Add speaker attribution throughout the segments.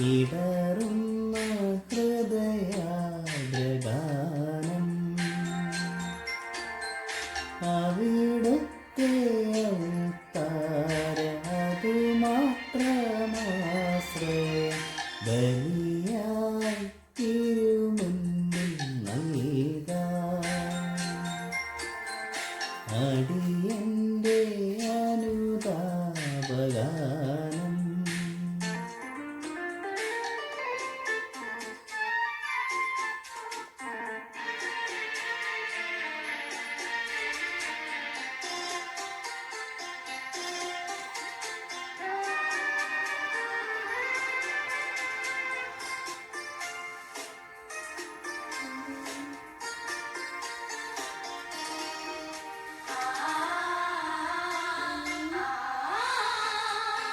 Speaker 1: ഇടറുന്ന ഹൃദയാദ്രഗാനം അവിടുത്തെ താരതു മാത്രമാശ്രയ ബലിയായി തിരുമുന്നിൽ നൽകാം. അടിയന്റെ അനുതാപഗാനം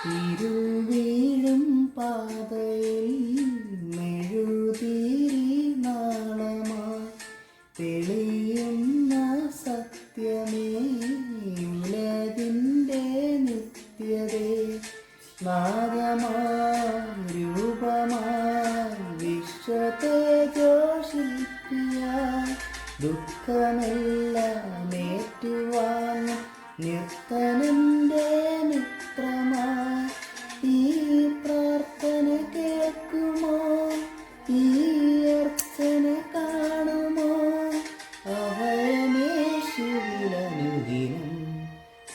Speaker 1: ഇരുവീഴും പാതയിൽ മെഴുതിരി തെളിയുന്ന സത്യമേ ഉലകിന്റെ നിത്യതേ. നാഗമായി രൂപമായി വിശ്വത്തെ ജോഷിപ്പിയായി ദുഃഖമെല്ലാം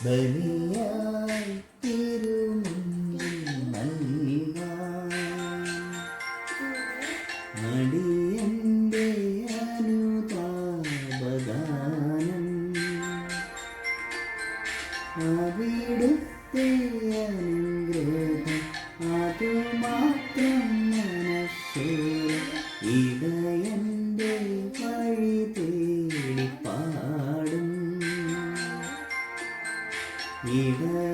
Speaker 1: ബലിയായി തിരുമുന്നിൽ നൽകാം അടിയന്റെ അവിടുത്തെ അനുഗ്രഹം അതുമാത്രം 你不